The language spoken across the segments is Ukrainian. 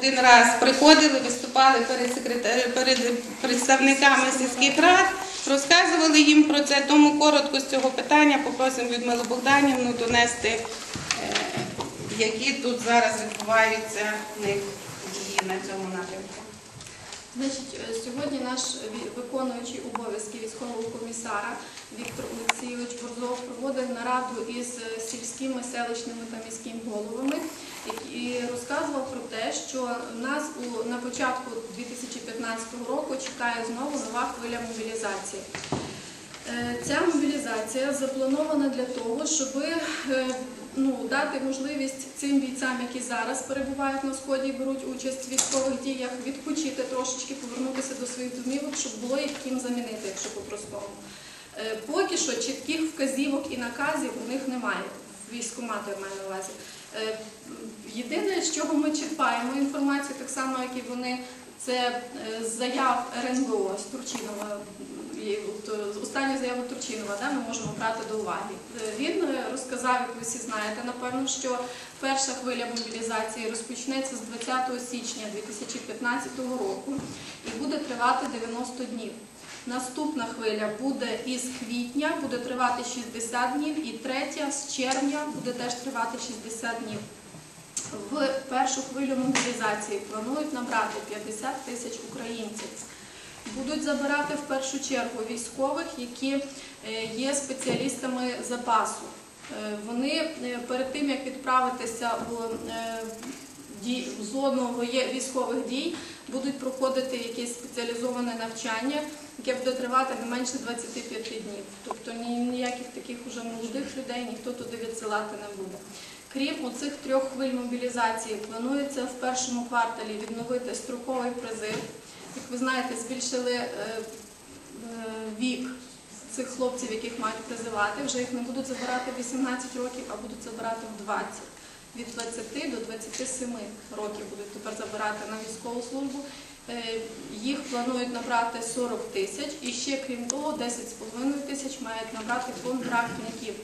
Один раз приходили, виступали перед, секретар... перед представниками сільських рад, розказували їм про це, тому коротко з цього питання попросимо Людмилу Богданівну донести, е, які тут зараз відбуваються в них дії на цьому напрямку. Значить, е, сьогодні наш виконуючий обов'язки військового комісара Віктор Олексійович Борзов проводив нараду із е, сільськими, селищними та міськими головами і- розказував про те, що нас у, на початку 2015 року чекає знову нова хвиля мобілізації. Е, Ця мобілізація запланована для того, щоб ну, дати можливість цим бійцям, які зараз перебувають на сході і беруть участь в військових діях, відпочити трошечки, повернутися до своїх домівок, щоб було їх ким замінити, якщо по-простому. Е, Поки що чітких вказівок і наказів у них немає. Військомати маю на увазі. Е, Єдине, з чого ми черпаємо інформацію, так само, як і вони, це е, заяв РНБО з Турчинова. Е, Останню заяву Турчинова да, ми можемо брати до уваги. Він розказав, як ви всі знаєте, напевно, що перша хвиля мобілізації розпочнеться з 20 січня 2015 року і буде тривати 90 днів. Наступна хвиля буде із квітня, буде тривати 60 днів, і третя з червня буде теж тривати 60 днів. В першу хвилю мобілізації планують набрати 50 тисяч українців. Будуть забирати в першу чергу військових, які е, є спеціалістами запасу. Е, Вони е, перед тим як відправитися у в зону військових дій, будуть проходити якесь спеціалізоване навчання, яке буде тривати не менше 25 днів. Тобто ніяких таких уже молодих людей ніхто туди відсилати не буде. Крім оцих трьох хвиль мобілізації, планується в першому кварталі відновити строковий призив. Як ви знаєте, збільшили е, е, вік цих хлопців, яких мають призивати. Вже їх не будуть забирати в 18 років, а будуть забирати в 20. Від 20 до 27 років будуть тепер забирати на військову службу. Е, Їх планують набрати 40 тисяч і ще крім того 10,5 тисяч мають набрати контрактників.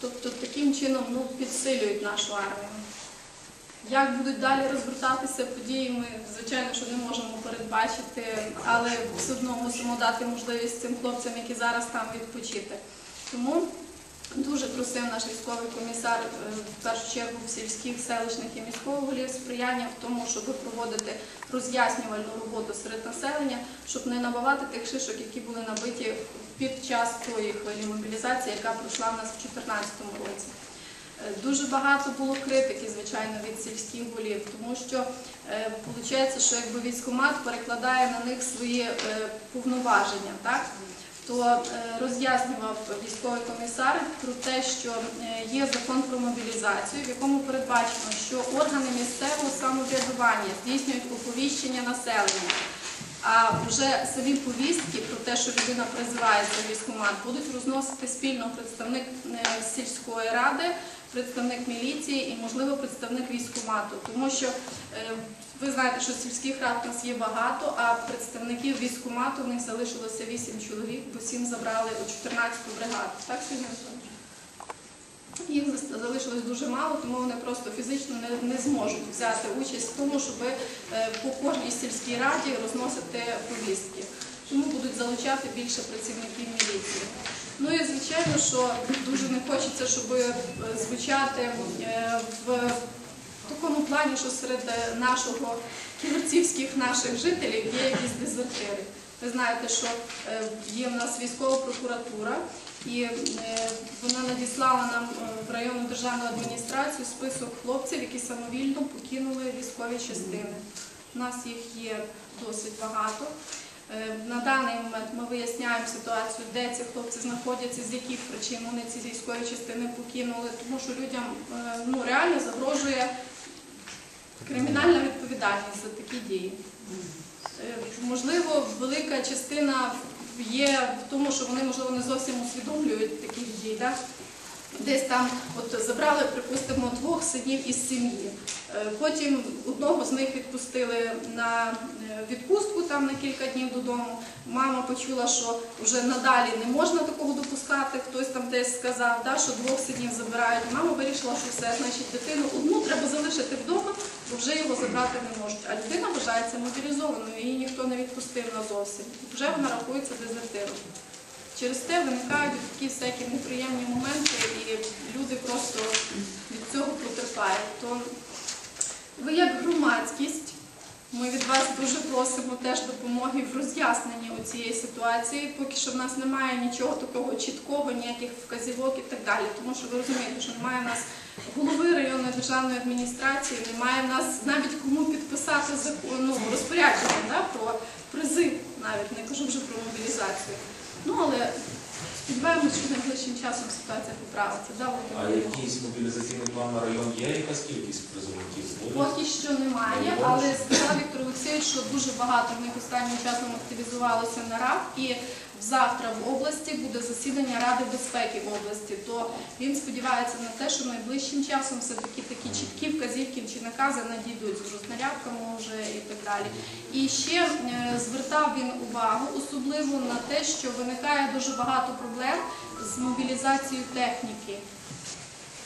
Тобто таким чином ну, підсилюють нашу армію. Як будуть далі розгортатися події, ми, звичайно, що не можемо передбачити, але все одно мусимо дати можливість цим хлопцям, які зараз там відпочити. Тому дуже просив наш військовий комісар е, в першу чергу в сільських, селищних і міського голів сприяння в тому, щоб проводити роз'яснювальну роботу серед населення, щоб не набивати тих шишок, які були набиті під час тої хвилі мобілізації, яка пройшла в нас в 2014 році. Е, Дуже багато було критики, звичайно, від сільських голів, тому що виходить, що якби військкомат перекладає на них свої е, повноваження, так? То е, роз'яснював військовий комісар про те, що е, є закон про мобілізацію, в якому передбачено, що органи місцевого самоврядування здійснюють оповіщення населення. А вже самі повістки про те, що людина призивається в військкомат, будуть розносити спільно представник е, сільської ради, представник міліції і, можливо, представник військкомату. Тому що е, ви знаєте, що сільських рад у нас є багато, а представників військкомату в них залишилося 8 чоловік, бо 7 забрали у 14-ту бригаду. Так, Сергій Анатолійович? Їх залишилось дуже мало, тому вони просто фізично не, не зможуть взяти участь в тому, щоб е, по кожній сільській раді розносити повістки. Тому будуть залучати більше працівників міліції. Ну і звичайно, що дуже не хочеться, щоб е, звучати е, в такому плані, що серед е, нашого ківерцівських наших жителів є якісь дезертири. Ви знаєте, що є в нас військова прокуратура, і вона надіслала нам в районну державну адміністрацію список хлопців, які самовільно покинули військові частини. У нас їх є досить багато. Е, На даний момент ми виясняємо ситуацію, де ці хлопці знаходяться, з яких причин вони ці військові частини покинули, тому що людям е, ну, реально загрожує кримінальна відповідальність за такі дії. Е, Можливо, велика частина є в тому, що вони, можливо, не зовсім усвідомлюють таких дій. Так? Десь там от забрали, припустимо, двох синів із сім'ї. Е, Потім одного з них відпустили на е, відпустку там на кілька днів додому. Мама почула, що вже надалі не можна такого допускати. Хтось там десь сказав, да, що двох синів забирають. Мама вирішила, що все, значить, дитину одну треба залишити вдома, бо вже його забрати не можуть. А людина вважається мобілізованою, її ніхто не відпустив назовсім. Вже вона рахується дезертиром. Через те виникають такі всякі неприємні моменти, і люди просто від цього потерпають. Ви як громадськість, ми від вас дуже просимо теж допомоги в роз'ясненні цієї ситуації. Поки що в нас немає нічого такого чіткого, ніяких вказівок і так далі. Тому що ви розумієте, що немає в нас голови районної державної адміністрації, немає в нас навіть кому підписати ну, розпорядження да, про призив, навіть не кажу вже про мобілізацію. Ну але часом ситуація поправиться. Да, А якийсь мобілізаційний план на район є? Якась кількість призовників? Поки що немає, але сказав Віктор Олексійович, що дуже багато в них останнім часом активізувалося на РАФ, і завтра в області буде засідання Ради безпеки в області. То він сподівається на те, що найближчим часом все-таки такі чіткі вказівки чи накази надійдуть з рознарядками вже і так далі. І ще е, звертав він увагу особливо на те, що виникає дуже багато проблем з мобілізацією техніки.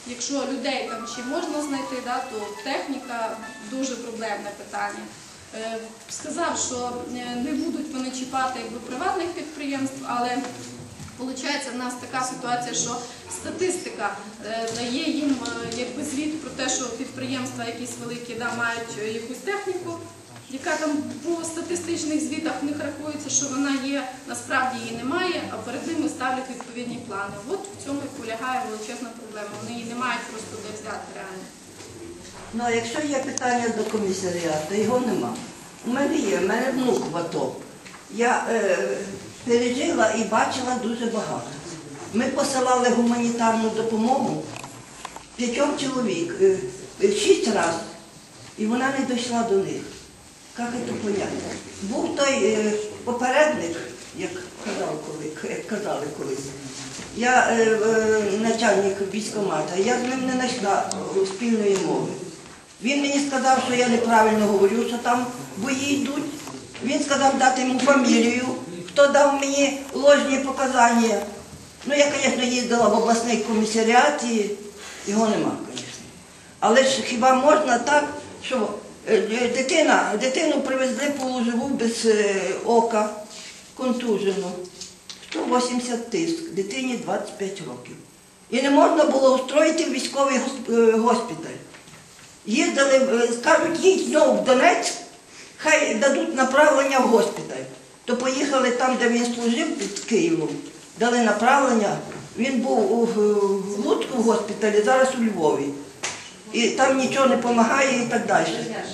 Якщо людей там ще можна знайти, да, то техніка дуже проблемне питання. Е, Сказав, що е, не будуть вони чіпати якби, приватних підприємств, але виходить в нас така ситуація, що статистика е, дає їм якби, звіт про те, що підприємства якісь великі да, мають якусь техніку, яка там по статистичних звітах в них рахується, що вона є, насправді її немає, а перед ними ставлять відповідні плани. От в цьому і полягає величезна проблема. Вони її не мають просто де взяти реально. Ну, а якщо є питання до комісаріату, його нема. У мене є, у мене внук в АТО. Я е, пережила і бачила дуже багато. Ми посилали гуманітарну допомогу п'ятьом чоловік, е, шість разів, і вона не дійшла до них. Як це поняти? Був той е, попередник, як казав коли, як казали колись. Я е, е, начальник військкомата, я з ним не знайшла е, спільної мови. Він мені сказав, що я неправильно говорю, що там бої йдуть. Він сказав дати йому фамілію, хто дав мені ложні показання. Ну, я, звісно, їздила в обласний комісаріат і його нема, звісно. Але ж хіба можна так, що дитина, дитину привезли полуживу без е, ока, контужену. 180 тиск, дитині 25 років. І не можна було устроїти військовий е, госпіталь. Їздили, е, скажуть, їдь знову в Донецьк, хай дадуть направлення в госпіталь. То поїхали там, де він служив під Києвом, дали направлення. Він був у, Луцьку в госпіталі, зараз у Львові. І там нічого не допомагає і так далі.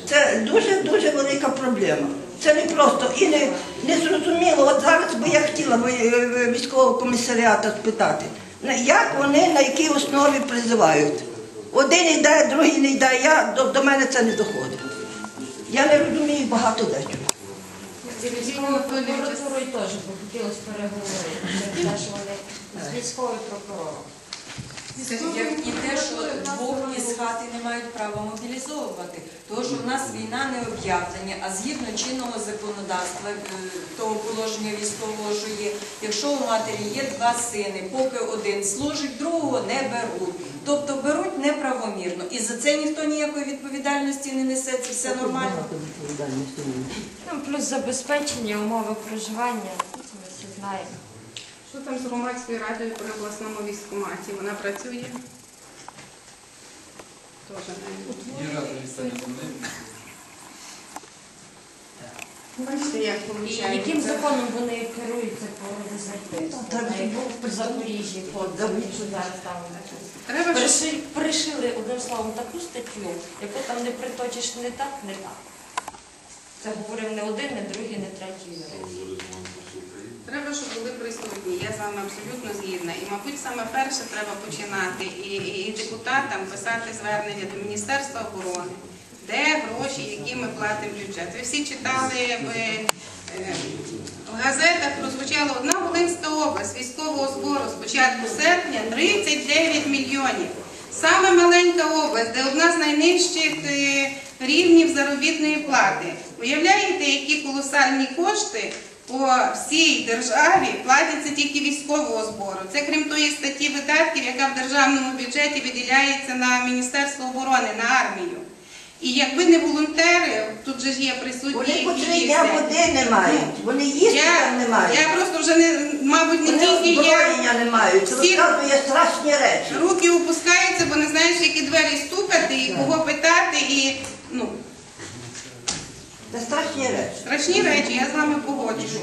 Це дуже-дуже велика проблема. Це не просто і не, не зрозуміло. От зараз би я хотіла військового комісаріата спитати, як вони на якій основі призивають. Один йде, другий не йде. Я, до, до мене це не доходить. Я не розумію багато дечого. З військовою прокуратурою теж би хотілося переговорити. З військовою прокурором. І хати не мають права мобілізовувати, тому що в нас війна не об'явлення, а згідно чинного законодавства, е, того положення військового, що є, якщо у матері є два сини, поки один служить, другого не беруть. Тобто беруть неправомірно. І за це ніхто ніякої відповідальності не несе, це все нормально. Ну, плюс забезпечення, умови проживання, це ми всі знаємо. Що там з громадською радою при обласному військкоматі? Вона працює? Тоже. Бачите, як І виходить. яким законом вони керуються по дезертирству? Так, в Запоріжжі хлопці, що зараз там Треба, перешили одним словом таку статтю, яку там не приточиш не так, не так. Це говорив не один, не другий, не третій юрист. Щоб були присутні. Я з вами абсолютно згідна. І, мабуть, саме перше треба починати і, і, і депутатам писати звернення до Міністерства оборони, де гроші, які ми платимо бюджет. Ви всі читали в, е, в газетах, прозвучала одна Волинська область військового збору з початку серпня 39 мільйонів. Саме маленька область, де одна з найнижчих е, рівнів заробітної плати. Уявляєте, які колосальні кошти по всій державі платяться тільки військового збору. Це крім тої статті видатків, яка в державному бюджеті виділяється на Міністерство оборони, на армію. І якби не волонтери, тут же ж є присутні. Вони по три є дня води не мають, вони їсти Я, там не мають. я просто вже не, мабуть, не Вони тільки я. озброєння не мають. Це Всі- розказує страшні речі. Руки опускаються, бо не знаєш, які двері стукати і кого питати, і ну Це страшні речі. страшні речі, я з вами погоджуюся.